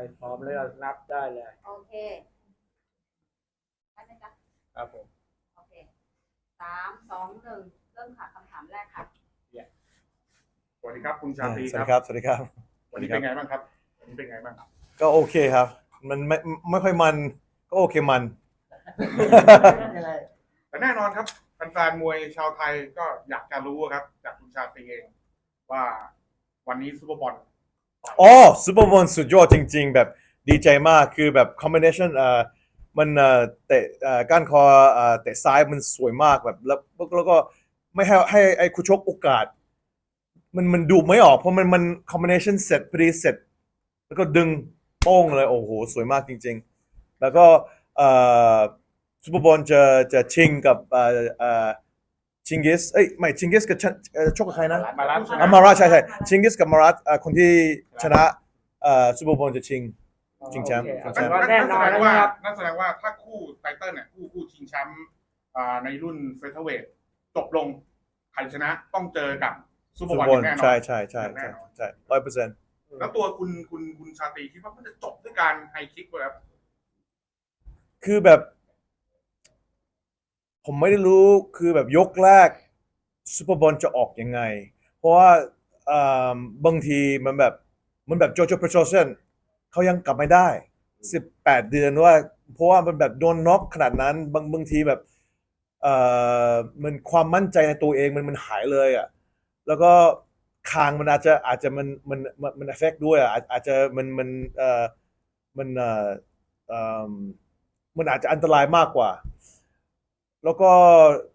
รพร้อมแล้วนับได้เลย โอเคได้ไหมจ๊ะครับผม โอเคสามสองหนึ่งเริ่มค่ะคำถามแรกค่ะ สวัสดีครับคุณชาตรีสวัสครับดีครับ สวัสดีครับ วันนี้เป็นไงบ้างครับวันนี้เป็นไงบ้างครับก็โอเคครับ มันไม่ไม่ค่อยมัน ก็โอเคมัน แต่แน่นอนครับแฟนๆมวยชาวไทยก็อยากจะรู้ครับ จากคุณชาตรีเองว่าวันนี้ซูเปอร์บอล อ๋อซูเปอร์บอลสุดยอดจริง ๆ แบบดีใจมากคือแบบคอมบิเนชันเอ่อมันเอ่อเตะเอ่อก้านคอเอ่อเตะซ้ายมันสวยมากแบบแล้วแล้วก็ไม่ให้ให้ไอ้คู่ชกโอกาส มันมันดูไม่ออกเพราะมันมันคอมบิเนชันเสร็จพอดีเสร็จ แล้วก็ดึงโป้งเลยโอ้โห สวยมากจริง ๆ แล้วก็เอ่อซูเปอร์บอลจะจะชิงกับเอ่อเอ่อ ชิงกิสเอ้ยไม่ชิงกิสกับชะเอ่อชกกับใครนะมาลัดอามารัตใช่ใช่ชิงกิสกับมารัตเอ่อคนที่ชนะเอ่อซูเปอร์บอลจะชิง จริงแชมป์ โอเคจริงแชมป์เอาแน่นอนนั่นแสดงแล้วว่านะครับ นั่นแสดงว่าถ้าคู่ไทเทิลเนี่ยคู่คู่ชิงแชมป์อ่าในรุ่นเฟเธอร์เวทจบลงใครชนะต้องเจอกับซูเปอซูร์เปบออลร์บอลแน่นอนใช่ใช่ใช่แน่ใช่นอนใช่ร้อยเปอร์เซ็นต์แล้วตัวคุณคุณคุณชาตรีคิดว่ามันจะจบด้วยการไฮคิกไหมครับ คือแบบ ผมไม่ได้รู้คือแบบยกแรกซูเปอร์บอลจะออกยังไง เพราะว่าอ่อบางทีมันแบบมันแบบโจโจเพโชเซนเขายังกลับไม่ได้สิบแปดเดือนว่า เพราะว่ามันแบบโดนน็อกขนาดนั้นบางบางทีแบบเอ่อมันความมั่นใจในตัวเองมันมันหายเลยอะแล้วก็คางมันอาจจะอาจจะมันมันมันมันเอฟเฟกด้วยอะอาจอาจจะมันมันเอ่อมันเอ่อเอ่อมันอาจจะอันตรายมากกว่า แล้วก็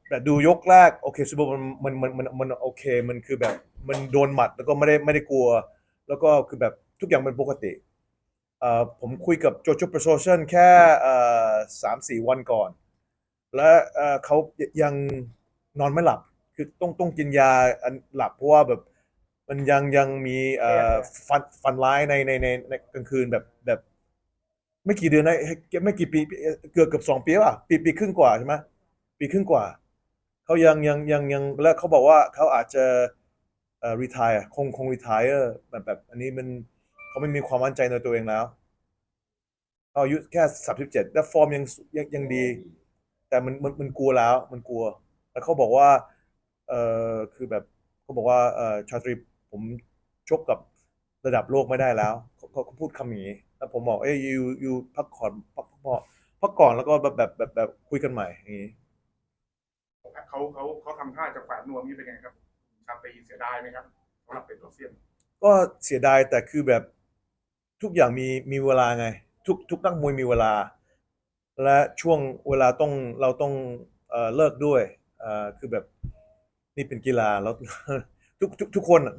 แต่ดูยกแรกโอเคซูเปอร์มันมันมันมันมันโอเค มันคือแบบมันโดนหมัดแล้วก็ไม่ได้ไม่ได้กลัว แล้วก็คือแบบทุกอย่างเป็นปกติเอ่อผมคุยกับโจโจประโซชันแค่เอ่อสามสี่วันก่อน และเอ่อเขายังนอนไม่หลับ คือต้องต้องกินยาอันหลับเพราะว่าแบบมันยังยังมีเอ่อฟันฟันร้ายในในในในกลางคืนแบบแบบ ไม่กี่เดือนนะไม่กี่ปีเกือบเกือบสองปีป่ะปีปีครึ่งกว่าใช่ไหม ปีครึ่งกว่า เขายังยังยังยังแล้วเขาบอกว่าเขาอาจจะเอ่อ retire คงคง retire แบบแบบ อันนี้มันเขาไม่มีความมั่นใจในตัวเองแล้วเขาอายุแค่สามสิบเจ็ดและฟอร์มยังยังยังดี แต่มันมันมันกลัวแล้ว มันกลัว แล้วเขาบอกว่า เออคือแบบเขาบอกว่าเออชาตรีผมชกกับระดับโลกไม่ได้แล้วเขาเขาพูดคำอย่างนี้แล้วผมบอกเอ้ยยูยูพักก่อนพักพักพักก่อนแล้วก็แบบแบบแบบแบบคุยกันใหม่อย่างนี้ เขาเขาเขาทำท่าจะแขวนนวมนี่เป็นไงครับคุณชาตรีเสียดายไหมครับสำหรับเป็นตัวเซียนก็เสียดายแต่คือแบบทุกอย่างมีมีเวลาไง ทุกทุกนักมวยมีเวลา และช่วงเวลาต้องเราต้องเอ่อเลิกด้วยเอ่อคือแบบนี่เป็นกีฬาแล้ว ทุกทุกทุกคนอะ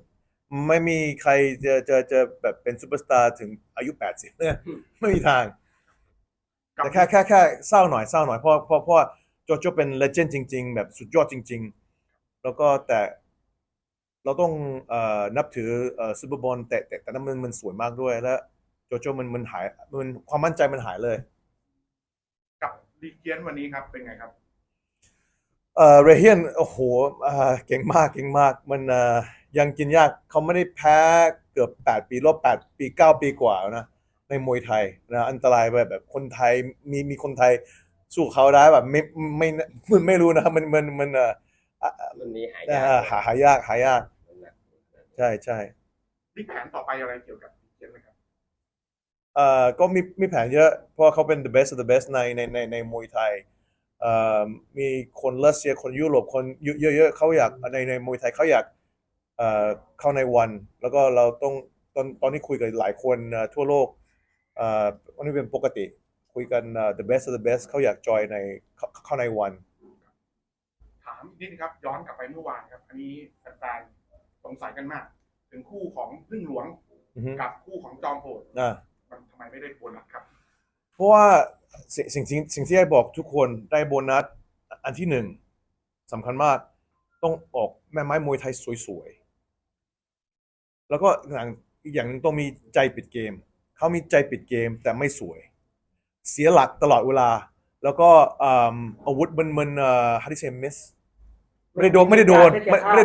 ไม่มีใครจะจะจะแบบเป็นซูเปอร์สตาร์ถึงอายุ 80เนี่ยไม่มีทาง กับแต่แค่แค่แค่เศร้าหน่อยเศร้าหน่อยเพราะเพราะเพราะ ว่าโจโจเป็นเลเจนด์จริง ๆ แบบสุดยอดจริง ๆ แล้วก็แต่เราต้องเอ่อนับถือเอ่อซูเปอร์บอลแต่แต่แต่นั้นมันมันสวยมากด้วยแล้วโจโจมันมันหายมันความมั่นใจมันหายเลย กับดีเกียนวันนี้ครับเป็นไงครับ เอ่อเรเฮียนโอ้โหเอ่อเก่งมากเก่งมาก มันเอ่อยังกินยากเขาไม่ได้แพ้เกือบ 8 ปีรอบ8ปี 9 ปีกว่าแล้วนะในมวยไทยนะอันตรายแบบแบบคนไทยมีมีคนไทย สู้เขาได้แบบไม่ไม่ไม่ไม่รู้นะครับมันมันมันเอ่ออะรุ่นนี้หายเอ่ยากอหาหายากหายากใช่ใช่มีแผนต่อไปอะไรเกี่ยวกับดีเกียนไหมครับเอ่อก็มีมีแผนเยอะ เพราะว่าเขาเป็น the best of the best ในในในในมวยไทยเอ่อมีคนรัสเซียคนยุโรปคนเยอะๆเขาอยากในในมวยไทยเขาอยากเอ่อเข้าในวัน แล้วก็เราต้องตอนตอนนี้คุยกับหลายคนเอ่อทั่วโลกเอ่อวันนี้เป็นปกติ คุยกันเอ่อ the best of the best เขาอยากจอยในเข้าเข้าในวัน ถามอีกนิดนึงครับ ย้อนกลับไปเมื่อวานครับ อันนี้แฟนๆสงสัยกันมาก ถึงคู่ของพึ่งหลวงอือฮึกับคู่ของจอมโหดอ่ามันทำไมไม่ได้โบนัสครับ เพราะว่าสิ่งสิ่งสิ่งสิ่งที่ได้บอกทุกคนได้โบนัส อันที่หนึ่งสำคัญมากต้องออกแม่ไม้มวยไทยสวยๆ แล้วก็อย่างอีกอย่างหนึ่งต้องมีใจปิดเกม เขามีใจปิดเกมแต่ไม่สวย เสียหลักตลอดเวลา แล้วก็อ่าอาวุธมันมันเอ่อ how do you say miss ไม่ได้โดนไม่ได้โดนไม่ไม่ได้